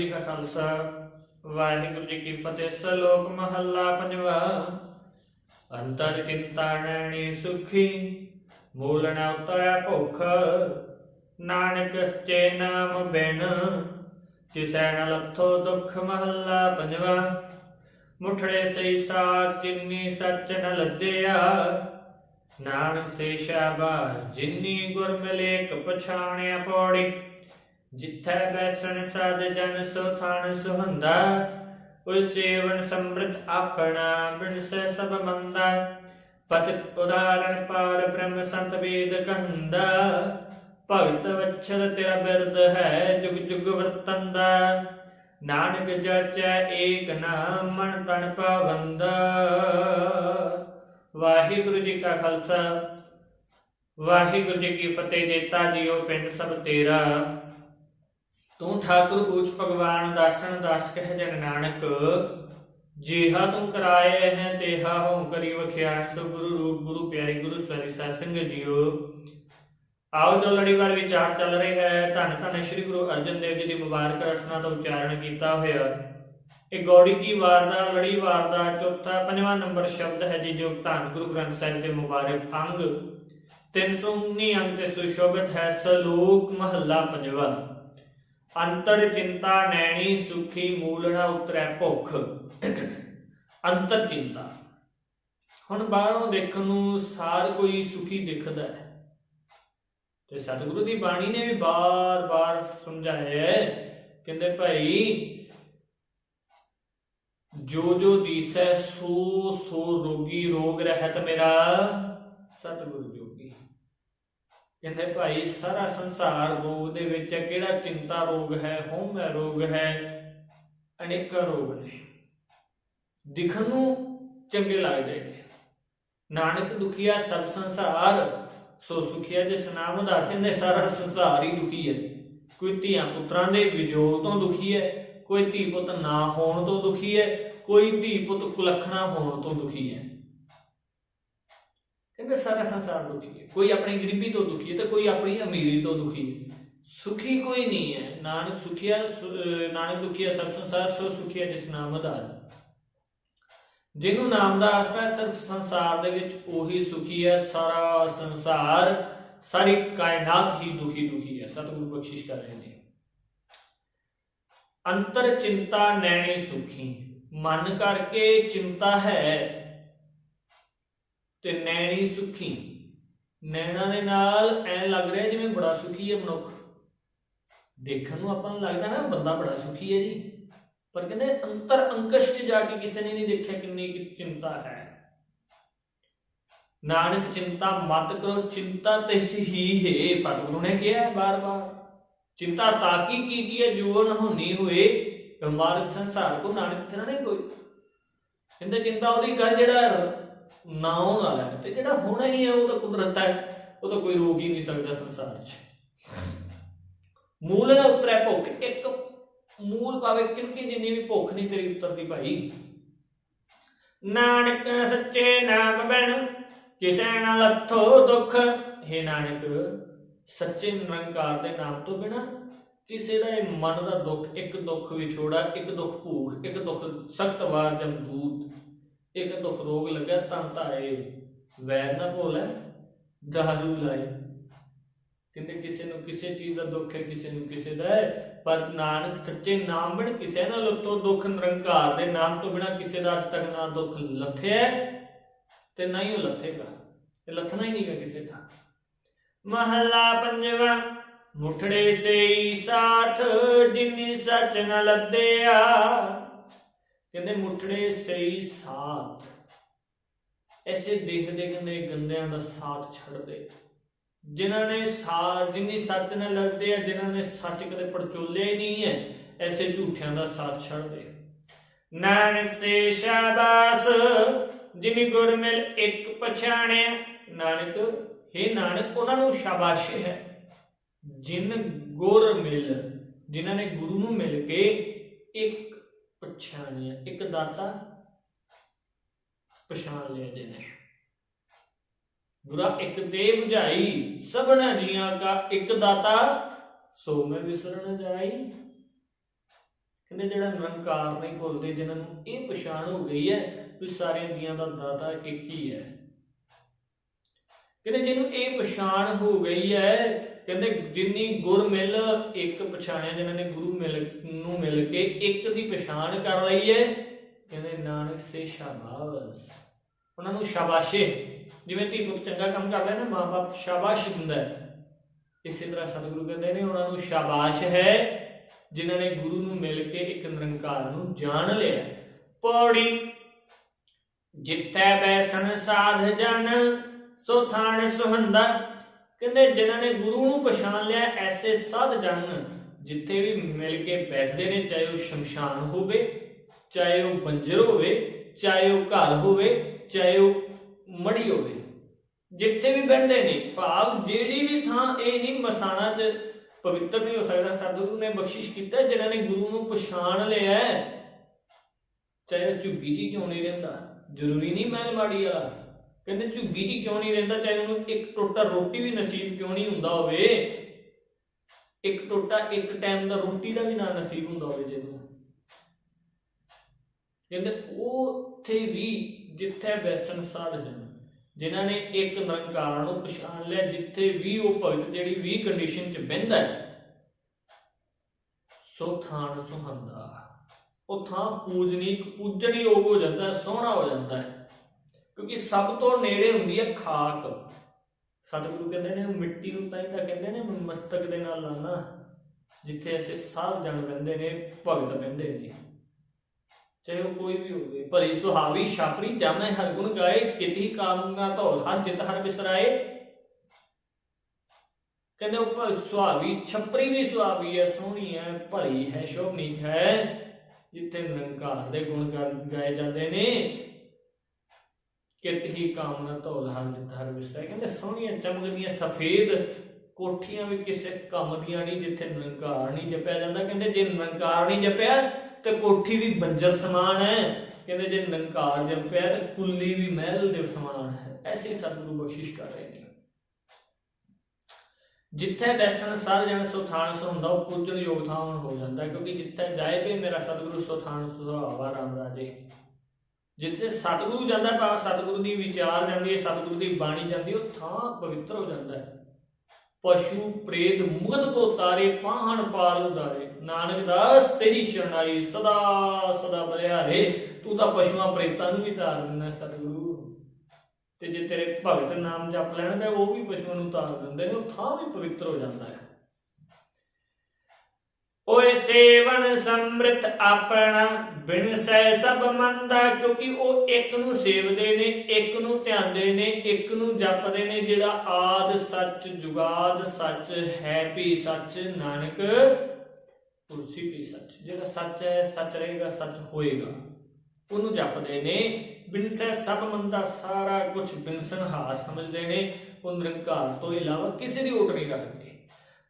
ਜੀ ਕਾ ਖਾਲਸਾ, ਵਾਹਿਗੁਰੂ ਜੀ ਕੀ ਫਤਿਹ। ਸਲੋਕ ਮਹੱਲਾ ਪੰਜਵਾ। ਅੰਤਰ ਚਿੰਤਾ ਸੁਖੀ ਮੂਲ ਨ ਉਤਰੈ ਭੁਖ। ਨਾਨਕ ਸਚੇ ਨਾਮ ਬਿਨ, ਤਿਸੈ ਨ ਲੱਥੋ ਦੁਖ। ਮਹੱਲਾ ਪੰਜਵਾ। ਮੁਠੜੇ ਸਈ ਸਾਥ ਜਿਨੀ ਸੱਚ ਨ ਲੱਜਿਆ ਨਾਨਕ ਸੇ ਸ਼ਾਬਾਸ਼ ਜਿਨੀ ਗੁਰ ਮਿਲੇ ਕ ਪਛਾਣਿਆ ਪੌੜੀ। ਜਿੱਥੈ ਬੈਸਣ ਸਦ ਜਨ ਸੋ ਥਾਨ ਸੁਹੰਦਾ ਉਸ ਸੇਵਨ ਸਮ੍ਰਿਤ ਆਪਣਾ ਬਿਨਸੈ ਸਭ ਮੰਦਾ। ਪਤਿਤ ਉਦਾਹਰਣ ਪਾਰ ਬ੍ਰਹਮ ਸੰਤ ਵੇਦ ਕਹੰਦਾ, ਭਗਤ ਵਛਲ ਤੇਰਾ ਬਿਰਦ ਹੈ ਜੁਗ ਜੁਗ ਵਰਤੰਦਾ। ਨਾਨਕ ਜਚੈ ਏਕ ਨਾਮ ਮਨ ਤਨ ਪਾਵੰਦਾ। ਵਾਹਿਗੁਰੂ ਜੀ ਕਾ ਖਾਲਸਾ, ਵਾਹਿਗੁਰੂ ਜੀ ਕੀ ਫਤਿਹ ਦੇਤਾ ਜੀਓ ਪਿੰਡ ਸਭ ਤੇਰਾ। ਤੂੰ ਠਾਕੁਰ ਊਚ ਭਗਵਾਨ ਦਾਸਨ ਦਾਸ ਕਹਿ ਜਨ ਨਾਨਕ। ਜੀਹਾ ਤੂੰ ਕਰਾਏ ਹੈ ਤੇਹਾ ਹੋਂ ਕਰੀ ਵਖਿਆ। ਸੋ ਗੁਰੂ ਰੂਪ ਗੁਰੂ ਪਿਆਰੇ ਗੁਰੂ ਸਵਾਰੀ ਸਾਧ ਜੀਓ। ਆਓ ਜੋ ਲੜੀਵਾਰ ਵਿਚਾਰ ਚੱਲ ਰਹੀ ਹੈ, ਧੰਨ ਧੰਨ ਸ੍ਰੀ ਗੁਰੂ ਅਰਜਨ ਦੇਵ ਜੀ ਦੀ ਮੁਬਾਰਕ ਰਸਨਾ ਦਾ ਉਚਾਰਨ ਕੀਤਾ ਹੋਇਆ। ਇਹ ਗੌੜੀ ਕੀ ਵਾਰ ਦਾ ਲੜੀਵਾਰ ਦਾ, ਚੌਥਾ, ਪੰਜਵਾਂ ਨੰਬਰ ਸ਼ਬਦ ਹੈ ਜੀ ਜੋ ਧੰਨ ਗੁਰੂ ਗ੍ਰੰਥ ਸਾਹਿਬ ਦੇ ਮੁਬਾਰਕ ਅੰਗ। 319 ਅੰਗ ਤੇ ਸੁਸ਼ੋਭਿਤ ਹੈ, ਸਲੋਕ ਮਹੱਲਾ ਪੰਜਵਾਂ। ਅੰਤਰ ਚਿੰਤਾ ਨੈਣੀ ਸੁਖੀ ਮੂਲ ਨਾ ਉਤਰੈ ਭੁਖ। ਅੰਤਰ ਚਿੰਤਾ। ਹੁਣ ਬਾਹਰੋਂ ਦੇਖਣ ਨੂੰ ਸਾਰ ਕੋਈ ਸੁਖੀ ਦਿਖਦਾ ਹੈ। ਤੇ ਸਤਿਗੁਰੂ ਦੀ ਬਾਣੀ ਨੇ ਵੀ ਬਾਰ-ਬਾਰ ਸਮਝਾਇਆ ਕਹਿੰਦੇ ਭਾਈ ਜੋ ਜੋ ਦੀਸੈ ਸੋ ਸੋ ਰੋਗੀ ਰੋਗ ਰਹਿਤ ਮੇਰਾ। ਸਤਿਗੁਰੂ ਜੋ ਕਹਿੰਦੇ ਭਾਈ, ਸਾਰਾ ਸੰਸਾਰ ਰੋਗ ਦੇ ਵਿੱਚ ਕਿਹੜਾ ਚਿੰਤਾ ਰੋਗ ਹੈ, ਹਉਮੈ ਰੋਗ ਹੈ? ਅਨੇਕਾਂ ਰੋਗ ਨੇ। ਦਿਖਣ ਨੂੰ ਚੰਗੇ ਲੱਗਦੇ ਨੇ। ਨਾਨਕ ਦੁਖੀਆ ਸਭ ਸੰਸਾਰ ਸੋ ਸੁਖੀਆ ਜਿਸ ਨਾਮ ਦਾ ਕਹਿੰਦੇ, ਸਾਰਾ ਸੰਸਾਰ ਹੀ ਦੁਖੀ ਹੈ। ਕੋਈ ਧੀਆਂ ਪੁੱਤਰਾਂ ਦੇ ਵਿਜੋਗ ਤੋਂ ਦੁਖੀ ਹੈ, ਕੋਈ ਧੀ ਪੁੱਤ ਨਾ ਹੋਣ ਤੋਂ ਦੁਖੀ ਹੈ, ਕੋਈ ਧੀ ਪੁੱਤ ਕੁਲੱਖਣਾ ਹੋਣ ਤੋਂ ਦੁਖੀ ਹੈ। ਕਹਿੰਦੇ ਸਾਰਾ ਸੰਸਾਰ ਦੁਖੀ ਹੈ। ਕੋਈ ਆਪਣੀ ਗਰੀਬੀ ਤੋਂ ਦੁਖੀ ਹੈ ਤੇ ਕੋਈ ਆਪਣੀ ਅਮੀਰੀ ਤੋਂ ਦੁਖੀ ਹੈ। ਸੁਖੀ ਕੋਈ ਨਹੀਂ ਹੈ। ਨਾਨਕ ਸੁਖੀਆ ਨਾਨਕ ਦੁਖੀਆ ਸਭ ਸੰਸਾਰ ਸੋ ਸੁਖੀਆ ਜਿਸ ਨਾਮ ਆਧਾਰ। ਜਿਹਨੂੰ ਨਾਮ ਦਾ ਆਸਰਾ ਸਿਰਫ ਸੰਸਾਰ ਦੇ ਵਿੱਚ ਉਹੀ ਸੁਖੀ ਹੈ, ਸਾਰਾ ਸੰਸਾਰ, ਸਾਰੀ ਕਾਇਨਾਤ ਹੀ ਦੁਖੀ ਦੁਖੀ ਹੈ। ਸਤਿਗੁਰੂ ਬਖਸ਼ਿਸ਼ ਕਰ ਰਹੇ ਨੇ। ਅੰਤਰ ਚਿੰਤਾ ਨੈਣੀ ਸੁਖੀ। ਮਨ ਕਰਕੇ ਚਿੰਤਾ ਹੈ ਤੇ ਨੈਣੀ ਸੁਖੀ। ਨੈਣਾ ਦੇ ਨਾਲ ਐ ਲੱਗ ਰਿਹਾ ਜਿਵੇਂ ਬੜਾ ਸੁਖੀ ਹੈ ਮਨੁੱਖ। ਦੇਖਣ ਨੂੰ ਆਪਾਂ ਨੂੰ ਲੱਗਦਾ ਨਾ ਬੰਦਾ ਬੜਾ ਸੁਖੀ ਹੈ ਜੀ। ਪਰ ਕਹਿੰਦੇ ਅੰਤਰ ਅੰਕਸ਼ 'ਚ ਜਾ ਕੇ ਕਿਸੇ ਨੇ ਨਹੀਂ ਦੇਖਿਆ ਕਿੰਨੀ ਚਿੰਤਾ ਹੈ। ਨਾਨਕ ਚਿੰਤਾ ਮਤ ਕਰੋ, ਚਿੰਤਾ ਤਿਸ ਹੀ ਹੈ। ਸਤਿਗੁਰੂ ਨੇ ਕਿਹਾ ਬਾਰ-ਬਾਰ, ਚਿੰਤਾ ਤਾਕੀ ਕੀਤੀ ਹੈ, ਜੋ ਨ ਹੋਏ ਮਾਰਗ ਸੰਸਾਰ ਕੋ ਨਾਨਕ ਤੇਰਾ ਨਹੀਂ ਕੋਈ। ਕਹਿੰਦੇ ਚਿੰਤਾ ਉਹਦੀ ਗੱਲ ਜਿਹੜਾ ਨਾ ਵਾਲਾ ਹੈ। ਤੇ ਜਿਹੜਾ ਹੋਣਾ ਹੀ ਹੈ, ਉਹ ਤਾਂ ਕੁਦਰਤ ਹੈ। ਉਹ ਤਾਂ ਕੋਈ ਰੋਕ ਹੀ ਨਹੀਂ ਸਕਦਾ ਸੰਸਾਰ 'ਚ ਮੂਲ ਨਾ ਉਤਰੈ ਭੁੱਖ। ਇੱਕ ਮੂਲ ਪਾਵੇ ਕਿੰਕੀ ਜਿੰਨੀ ਵੀ ਭੁੱਖ ਨਹੀਂ ਤੇਰੀ ਉਤਰਦੀ ਭਾਈ। ਨਾਨਕ ਸੱਚੇ ਨਾਮ ਬਣ, ਕਿਸੇ ਨਾ ਲੱਥੋ ਦੁੱਖ। ਹੈ ਨਾਨਕ, ਸੱਚੇ ਨਿਰੰਕਾਰ ਦੇ ਨਾਮ ਤੋਂ ਬਿਨਾ ਕਿਸੇ ਦਾ ਇਹ ਮਨ ਦਾ ਦੁੱਖ, ਇੱਕ ਦੁੱਖ ਵਿਛੋੜਾ, ਇੱਕ ਦੁੱਖ ਭੂਖ, ਇੱਕ ਦੁੱਖ ਸਖਤ ਵਾਰ ਜਮਦੂਤ। ਇੱਕ ਦੁੱਖ ਰੋਗ ਲੱਗਾ ਤਾਂ ਧਾਏ ਵੈਰ ਨਾ ਭੋਲੇ ਦਾਰੂ ਲਾਏ। ਕਹਿੰਦੇ ਕਿਸੇ ਨੂੰ ਕਿਸੇ ਚੀਜ਼ ਦਾ ਦੁੱਖ ਹੈ, ਕਿਸੇ ਨੂੰ ਕਿਸੇ ਦਾ ਹੈ, ਪਰ ਨਾਨਕ ਸੱਚੇ ਨਾਮ ਬਿਨ ਕਿਸੇ ਨਾਲ ਲੁੱਟੋ ਦੁੱਖ ਨਿਰੰਕਾਰ ਦੇ ਨਾਮ ਤੋਂ ਬਿਨਾ ਕਿਸੇ ਦਾ ਅੱਜ ਤੱਕ ਨਾ ਦੁੱਖ ਲੱਥਿਆ ਤੇ ਨਾ ਹੀ ਉਹ ਲੱਥੇਗਾ। ਇਹ ਲੱਥਣਾ ਹੀ ਨਹੀਂਗਾ ਕਿਸੇ ਦਾ ਮਹੱਲਾ ਪੰਜਵਾ, ਮੁਠੜੇ ਸਈ ਸਾਥ ਜਿਨੀ ਸੱਚ ਨ ਲੱਦਿਆ। ਕਹਿੰਦੇ ਮੁਠੜੇ ਸਈ ਸਾਥ। ਐਸੇ ਦੇਖਦੇ ਕਹਿੰਦੇ, ਗੰਦਿਆਂ ਦਾ ਸਾਥ ਛੱਡ ਜਿਨ੍ਹਾਂ ਨੇ ਸਾ, ਜਿੰਨੀ ਸੱਚ ਨਾਲ ਲੜਦੇ ਆ, ਜਿਨ੍ਹਾਂ ਨੇ ਸੱਚ ਕਦੇ ਪੜਚੋਲਿਆ ਹੀ ਨਹੀਂ ਹੈ, ਐਸੇ ਝੂਠਿਆਂ ਦਾ ਸਾਥ ਛੱਡ ਨਾਨਕ ਸੇ ਸ਼ਾਬਾਸ, ਜਿਨੀ ਗੁਰ ਮਿਲ ਇੱਕ ਪਛਾਣਿਆ। ਨਾਨਕ हे ਨਾਨਕ, ਉਹਨਾਂ ਨੂੰ ਸ਼ਾਬਾਸ਼ ਹੈ। ਜਿਨ ਗੁਰ ਮਿਲ, ਜਿਨ੍ਹਾਂ ਨੇ ਗੁਰੂ ਨੂੰ ਮਿਲ ਕੇ ਇੱਕ ਪਛਾਣਿਆ ਇੱਕ ਦਾਤਾ ਪਛਾਣ ਲਿਆ ਜਿਹਨੇ। ਗੁਰਾ ਇੱਕ ਦੇ 부ਝਾਈ ਸਭਨਾ ਜੀਆਂ ਕਾ ਇੱਕ ਦਾਤਾ, ਸੋ ਮੈਂ ਵਿਸਰਨ ਜਾਈ। ਕਹਿੰਦੇ ਜਿਹੜਾ ਨਿਰੰਕਾਰ ਨਹੀਂ ਭੁੱਲਦੇ ਜਿਨ੍ਹਾਂ ਨੂੰ ਇਹ ਪਛਾਣ ਹੋ ਗਈ ਹੈ ਵੀ ਸਾਰਿਆਂ ਦੀਆਂ ਦਾ ਦਾਤਾ ਇੱਕ ਹੀ ਹੈ। ਕਹਿੰਦੇ ਜਿਹਨੂੰ ਇਹ ਪਛਾਣ ਹੋ ਗਈ ਹੈ ਕਹਿੰਦੇ ਜਿੰਨੀ ਗੁਰ ਮਿਲ, ਇੱਕ ਪਛਾਣਿਆ ਜਿਨ੍ਹਾਂ ਨੇ ਗੁਰੂ ਮਿਲ, ਨੂੰ ਮਿਲ ਕੇ ਇੱਕ ਦੀ ਪਛਾਣ ਕਰ ਲਈ ਹੈ। ਕਹਿੰਦੇ ਨਾਨਕ ਸੇ ਸ਼ਾਬਾਸ਼। ਉਹਨਾਂ ਨੂੰ ਸ਼ਾਬਾਸ਼ੇ। ਜਿਵੇਂ ਧੀ ਪੁੱਤ ਚੰਗਾ ਕੰਮ ਕਰਦਾ ਨਾ, ਮਾਂ-ਬਾਪ ਸ਼ਾਬਾਸ਼ ਦਿੰਦਾ ਹੈ। ਇਸੇ ਤਰ੍ਹਾਂ ਸਤਿਗੁਰੂ ਕਹਿੰਦੇ ਨੇ ਉਹਨਾਂ ਨੂੰ ਸ਼ਾਬਾਸ਼ ਹੈ, ਜਿਨ੍ਹਾਂ ਨੇ ਗੁਰੂ ਨੂੰ ਮਿਲ ਕੇ ਇੱਕ ਨਿਰੰਕਾਰ ਨੂੰ ਜਾਣ ਲਿਆ। ਪੌੜੀ, ਜਿੱਥੇ ਬੈਸਣ ਸਾਧ ਜਨ, ਸੋ ਥਾਣ ਸੁਹੰਦਾ। ਕਹਿੰਦੇ ਜਿਨ੍ਹਾਂ ਨੇ ਗੁਰੂ ਨੂੰ ਪਛਾਣ ਲਿਆ ਐਸੇ ਸਾਧ ਜਨ ਜਿੱਥੇ ਵੀ ਮਿਲ ਕੇ ਬੈਠਦੇ ਨੇ, ਚਾਹੇ ਉਹ ਸ਼ਮਸ਼ਾਨ ਹੋਵੇ, ਚਾਹੇ ਉਹ ਬੰਜਰ ਹੋਵੇ, ਚਾਹੇ ਉਹ ਘਰ ਹੋਵੇ, ਚਾਹੇ ਉਹ ਮੜੀ ਹੋਵੇ, ਜਿੱਥੇ ਵੀ ਬੈਠਦੇ ਨੇ, ਭਾਵ ਜਿਹੜੀ ਵੀ ਥਾਂ ਇਹ ਨਹੀਂ ਮਸਾਣਾ ਚ ਪਵਿੱਤਰ ਨਹੀਂ ਹੋ ਸਕਦਾ ਸਤਿਗੁਰੂ ਨੇ ਬਖਸ਼ਿਸ਼ ਕੀਤਾ, ਜਿਨ੍ਹਾਂ ਨੇ ਗੁਰੂ ਨੂੰ ਪਛਾਣ ਲਿਆ, ਚਾਹੇ ਉਹ ਝੁੱਗੀ ਜੀ ਕਿਉਂ ਨਹੀਂ ਰਹਿੰਦਾ, ਜ਼ਰੂਰੀ ਨਹੀਂ ਮਹਿਲ ਮਾੜੀ ਵਾਲਾ। ਕਹਿੰਦੇ ਝੁੱਗੀ ਜੀ ਕਿਉਂ ਨਹੀਂ ਰਹਿੰਦਾ? ਚਾਹੇ ਉਹਨੂੰ ਇੱਕ ਟੋਟਾ ਰੋਟੀ ਵੀ ਨਸੀਬ ਕਿਉਂ ਨਹੀਂ ਹੁੰਦਾ ਹੋਵੇ, ਇੱਕ ਟੋਟਾ ਇੱਕ ਟਾਈਮ ਦਾ ਰੋਟੀ ਦਾ ਵੀ ਨਾ ਨਸੀਬ ਹੁੰਦਾ ਹੋਵੇ ਜਿਹਨੂੰ ਕਹਿੰਦੇ ਉੱਥੇ ਵੀ ਜਿੱਥੇ ਬੈਸਣ ਸਾਧ ਜਨ, ਜਿਨ੍ਹਾਂ ਨੇ ਇੱਕ ਨਿਰੰਕਾਰ ਨੂੰ ਪਛਾਣ ਲਿਆ, ਜਿੱਥੇ ਵੀ ਉਹ ਭਗਤ ਜਿਹੜੀ ਵੀ ਕੰਡੀਸ਼ਨ ਚ ਬਹਿੰਦਾ ਹੈ, ਸੋ ਥਾਨ ਸੁਹੰਦਾ। ਉਹ ਥਾਂ ਪੂਜਨੀਕ ਪੂਜਣਯੋਗ ਹੋ ਜਾਂਦਾ, ਸੋਹਣਾ ਹੋ ਜਾਂਦਾ ਹੈ। ਕਿਉਂਕਿ ਸਭ ਤੋਂ ਨੇੜੇ ਹੁੰਦੀ ਹੈ ਖਾਕ। ਸਤਿਗੁਰੂ ਕਹਿੰਦੇ ਨੇ, ਮਿੱਟੀ ਨੂੰ ਤਾਂ ਹੀ ਤਾਂ ਕਹਿੰਦੇ ਨੇ, ਮਸਤਕ ਦੇ ਨਾਲ ਲਾਣਾ ਜਿੱਥੇ ਐਸੇ ਸਾਧ ਜਣ ਬੰਦੇ ਨੇ, ਭਗਤ ਬੰਦੇ ਨੇ। ਚਾਹੇ ਉਹ ਕੋਈ ਵੀ ਹੋਵੇ, ਭਲੀ ਸੁਹਾਵੀ ਛਾਪਰੀ ਜਾਮੈ ਹਰ ਗੁਣ ਗਾਏ, ਕਿਤੀ ਕਾਮਨਾ ਧੌ ਹਰ ਜਿਤ ਹਰ ਬਿਸਰਾਏ। ਕਹਿੰਦੇ ਉਹ ਭਲੀ ਸੁਹਾਵੀ ਛਪਰੀ ਵੀ ਸੁਹਾਵੀ ਹੈ, ਸੋਹਣੀ ਹੈ, ਭਲੀ ਹੈ, ਸ਼ੋਭਨੀ ਹੈ, ਜਿੱਥੇ ਨਿਰੰਕਾਰ ਦੇ ਗੁਣ ਗਾ- ਗਾਏ ਜਾਂਦੇ ਨੇ। ਕਿਤ ਹੀ ਕਾਮਨਾ ਧੌ ਹਰ ਹਰ ਬਿਸਰਾਏ ਕਹਿੰਦੇ ਸੋਹਣੀਆਂ ਚਮਕਦੀਆਂ ਸਫੇਦ ਕੋਠੀਆਂ ਵੀ ਕਿਸੇ ਕੰਮ ਦੀਆਂ ਨਹੀਂ, ਜਿੱਥੇ ਨਿਰੰਕਾਰ ਨਹੀਂ ਜਪਿਆ ਜਾਂਦਾ। ਕਹਿੰਦੇ ਜੇ ਨਿਰੰਕਾਰ ਨਹੀਂ ਜਪਿਆ, ਤੇ ਕੋਠੀ ਵੀ ਬੰਜਰ ਸਮਾਨ ਹੈ। ਕਹਿੰਦੇ ਜੇ ਨਿਰੰਕਾਰ ਜਪਿਆ, ਤੇ ਕੁੱਲੀ ਵੀ ਮਹਿਲ ਦੇ ਸਮਾਨ ਹੈ। ਐਸੀ ਸਤਿਗੁਰੂ ਬਖਸ਼ਿਸ਼ ਕਰ ਰਹੇ ਨੇ। ਜਿੱਥੇ ਬੈਸਣ ਸਾਧ ਜਨ ਸੁਥਾਨ ਸੋ ਹੁੰਦਾ, ਉਹ ਪੂਜਨ ਯੋਗ ਥਾਂ ਹੋ ਜਾਂਦਾ। ਕਿਉਂਕਿ ਜਿੱਥੇ ਜਾਏ ਵੀ ਮੇਰਾ ਸਤਿਗੁਰੂ ਸੁਥਾਨ ਸੁਹਾਵਾ, ਰਾਮ ਰਾਜੇ। ਜਿੱਥੇ ਸਤਿਗੁਰੂ ਜਾਂਦਾ ਤਾਂ ਸਤਿਗੁਰੂ ਦੀ ਵਿਚਾਰ ਜਾਂਦੀ ਹੈ ਸਤਿਗੁਰੂ ਦੀ ਬਾਣੀ ਜਾਂਦੀ ਹੈ, ਉਹ ਥਾਂ ਪਵਿੱਤਰ ਹੋ ਜਾਂਦਾ ਹੈ। ਪਸ਼ੂ ਪ੍ਰੇਤ ਮੁਗਧ ਕੋ ਤਾਰੇ ਪਾਹਣ ਪਾਰ ਉਦਾਰੇ। ਨਾਨਕ ਦਾਸ ਤੇਰੀ ਸ਼ਰਨਾਈ ਸਦਾ ਸਦਾ ਬਲਿਹਾਰੇ ਤੂੰ ਤਾਂ ਪਸ਼ੂਆਂ ਪ੍ਰੇਤਾਂ ਨੂੰ ਵੀ ਤਾਰ ਦਿੰਦਾ ਸਤਿਗੁਰੂ। ਤੇ ਜੇ ਤੇਰੇ ਭਗਤ ਨਾਮ ਜਪ ਲੈਣ ਤੇ ਉਹ ਵੀ ਪਸ਼ੂਆਂ ਨੂੰ ਤਾਰ ਦਿੰਦੇ ਨੇ ਉਹ ਥਾਂ ਵੀ ਪਵਿੱਤਰ ਹੋ ਜਾਂਦਾ ਹੈ। ਓਏ ਸੇਵਨ ਸਮ੍ਰਿਤ ਆਪਣਾ, ਬਿਨ ਸੈ ਸਭ ਮੰਦਾ, ਕਿਉਂਕਿ ਉਹ ਇੱਕ ਨੂੰ ਸੇਵਦੇ ਨੇ, ਇੱਕ ਨੂੰ ਧਿਆਨਦੇ ਨੇ, ਇੱਕ ਨੂੰ ਜਪਦੇ ਨੇ, ਜਿਹੜਾ ਆਦ ਸੱਚ ਜੁਗਾਦ ਸੱਚ ਹੈ ਵੀ ਸੱਚ ਨਾਨਕ ਕੁਰਸੀ ਵੀ ਸੱਚ। ਜਿਹੜਾ ਸੱਚ ਹੈ, ਸੱਚ ਰਹੇਗਾ, ਸੱਚ ਹੋਏਗਾ। ਉਹਨੂੰ ਜਪਦੇ ਨੇ ਬਿਨਸੈ ਸਭ ਮੰਦਾ, ਸਾਰਾ ਕੁਝ ਬਿਨਸਨ ਸਮਝਦੇ ਨੇ। ਉਹ ਨਿਰੰਕਾਰ ਤੋਂ ਇਲਾਵਾ ਕਿਸੇ ਦੀ ਓਟ ਨਹੀਂ ਰੱਖਦੇ।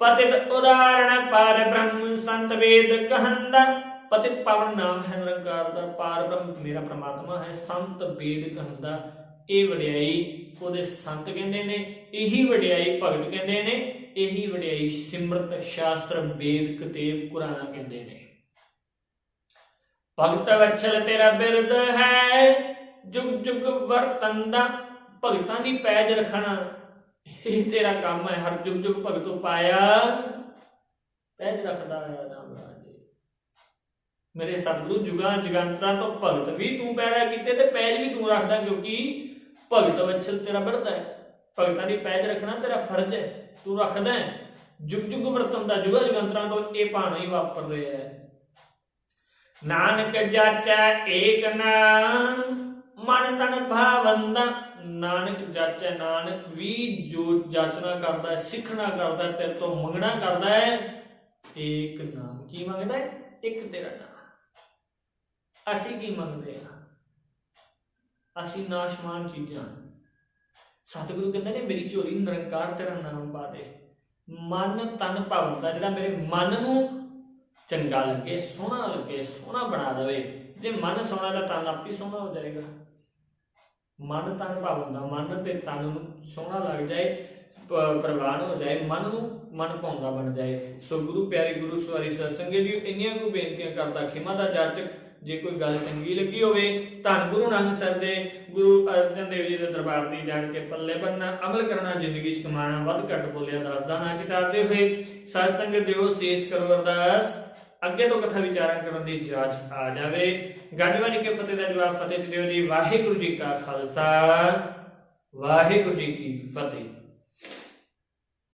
ਪਤਿਤ ਉਦਾਹਰਣ ਪਰ ਬ੍ਰਹਮ ਸੰਤ ਵੇਦ ਕਹੰਦਾ। ਪਤਿਤ ਪਾਵਨ ਨਾਮ ਹੈ ਨਿਰੰਕਾਰ ਦਾ, ਪਾਰ ਬ੍ਰਹਮ ਮੇਰਾ ਪ੍ਰਮਾਤਮਾ ਹੈ, ਸੰਤ ਵੇਦ ਕਹੰਦਾ। ਇਹ ਵਡਿਆਈ ਉਹਦੇ ਸੰਤ ਕਹਿੰਦੇ ਨੇ, ਇਹੀ ਵਡਿਆਈ ਭਗਤ ਕਹਿੰਦੇ ਨੇ, ਇਹੀ ਵਡਿਆਈ ਸਿਮਰਤ ਸ਼ਾਸਤਰ ਵੇਦ ਕਤੇਬ ਕੁਰਾਨਾ ਕਹਿੰਦੇ ਨੇ। ਭਗਤ ਵਛਲ ਤੇਰਾ ਬਿਰਦ ਹੈ, ਜੁਗ ਜੁਗ ਵਰਤੰਦਾ। ਭਗਤਾਂ ਦੀ ਪੈਜ ਰੱਖਣਾ ਇਹ ਤੇਰਾ ਕੰਮ ਹੈ, ਹਰ ਜੁਗ ਜੁਗ ਭਗਤੋ ਪਾਇਆ ਪੈਜ ਰੱਖਦਾ ਹੈ ਨਾਮ ਰਾਜੇ। ਮੇਰੇ ਸਤਿਗੁਰੂ, ਜੁਗਾਂ ਜਗੰਤਰਾਂ ਤੋਂ ਭਗਤ ਵੀ ਤੂੰ ਪੈਦਾ ਕੀਤੇ ਤੇ ਪੈਜ ਵੀ ਤੂੰ ਰੱਖਦਾ, ਕਿਉਂਕਿ ਭਗਤ ਵਛਲ ਤੇਰਾ ਬਿਰਦ ਹੈ। ਭਗਤਾਂ ਦੀ ਪੈਜ ਰੱਖਣਾ ਤੇਰਾ ਫਰਜ਼ ਹੈ, ਤੂੰ ਰੱਖਦਾ ਹੈ। ਜੁਗ ਜੁਗ ਵਰਤਨ ਦਾ ਜੁਗਾਂ ਜਗੰਤਰਾਂ ਤੋਂ ਇਹ ਭਾਣਾ ਹੀ ਵਾਪਰ ਰਿਹਾ ਹੈ। ਨਾਨਕ ਜਾਚੈ ਏਕ ਨਾਮ ਮਨ ਤਨ ਭਾਵੰਦਾ, ਨਾਨਕ ਜਾਚੈ ਨਾਨਕ, ਵੀ ਜੋ ਜਾਚਨਾ ਕਰਦਾ ਹੈ, ਸਿੱਖਣਾ ਕਰਦਾ ਹੈ, ਤੇਰੇ ਤੋਂ ਮੰਗਣਾ ਕਰਦਾ ਹੈ ਏਕ ਨਾਮ ਕੀ ਮੰਗਦਾ ਹੈ? ਇੱਕ ਤੇਰਾ ਨਾਮ। ਅਸੀਂ ਕੀ ਮੰਗਦੇ ਹਾਂ? ਅਸੀਂ ਨਾਸ਼ਮਾਨ ਚੀਜ਼ਾਂ। ਸਤਿਗੁਰੂ ਕਹਿੰਦੇ ਨੇ, ਮੇਰੀ ਝੋਲੀ ਨਿਰੰਕਾਰ ਤੇਰਾ ਨਾਮ ਪਾ ਦੇ। ਮਨ ਤਨ ਭਾਵੰਦਾ, ਜਿਹੜਾ ਮੇਰੇ ਮਨ ਨੂੰ ਚੰਗਾ ਲੱਗੇ, ਸੋਹਣਾ ਲੱਗੇ, ਸੋਹਣਾ ਬਣਾ ਦੇਵੇ। ਜੇ ਮਨ ਸੋਹਣਾ ਤਾਂ ਤਨ ਹੀ ਸੋਹਣਾ ਹੋ ਜਾਏਗਾ। ਮਨ ਤਨ ਭਾਵ ਹੁੰਦਾ, ਮਨ ਤੇ ਤਨ ਨੂੰ ਸੋਹਣਾ ਲੱਗ ਜਾਏ ਪ੍ਰਵਾਨ ਹੋ ਜਾਏ, ਮਨ ਨੂੰ ਮਨ ਭਾਉਂਦਾ ਬਣ ਜਾਏ। ਸੋ ਗੁਰੂ ਪਿਆਰੀ ਗੁਰੂ ਸਵਾਰੀ ਸਤਸੰਗੇ ਜੀ, ਇੰਨੀਆਂ ਕੋ ਬੇਨਤੀਆਂ ਕਰਦਾ ਖਿਮਾ ਦਾ ਜਾਚਕ ਜੇ ਕੋਈ ਗੱਲ ਚੰਗੀ ਲੱਗੀ ਹੋਵੇ, ਧੰਨ ਗੁਰੂ ਨਾਨਕ ਸਾਹਿਬ ਦੇ, ਗੁਰੂ ਅਰਜਨ ਦੇਵ ਜੀ ਦੇ ਦਰਬਾਰ ਦੀ ਜਾਣ ਕੇ ਪੱਲੇ ਬੰਨਣਾ ਅਮਲ ਕਰਨਾ, ਜ਼ਿੰਦਗੀ 'ਚ ਕਮਾਣਾ ਵੱਧ ਘੱਟ ਬੋਲਿਆ ਦੱਸਦਾ ਨਾ ਚਿਤਾਰਦੇ ਹੋਏ ਸਤਸੰਗ ਦਿਓ, ਸੇਸ ਕਰੋ ਅਰਦਾਸ। ਅੱਗੇ ਤੋਂ ਕਥਾ ਵਿਚਾਰਾਂ ਕਰਨ ਦੀ ਜਾਚ ਆ ਜਾਵੇ। ਗੱਜਵਾਨੀ ਕੇ ਫਤਿਹ ਦਾ ਜਵਾਬ ਫਤਿਹ ਚ ਦਿਓ ਜੀ। ਵਾਹਿਗੁਰੂ ਜੀ ਕਾ ਖਾਲਸਾ। ਵਾਹਿਗੁਰੂ ਜੀ ਕੀ ਫਤਿਹ।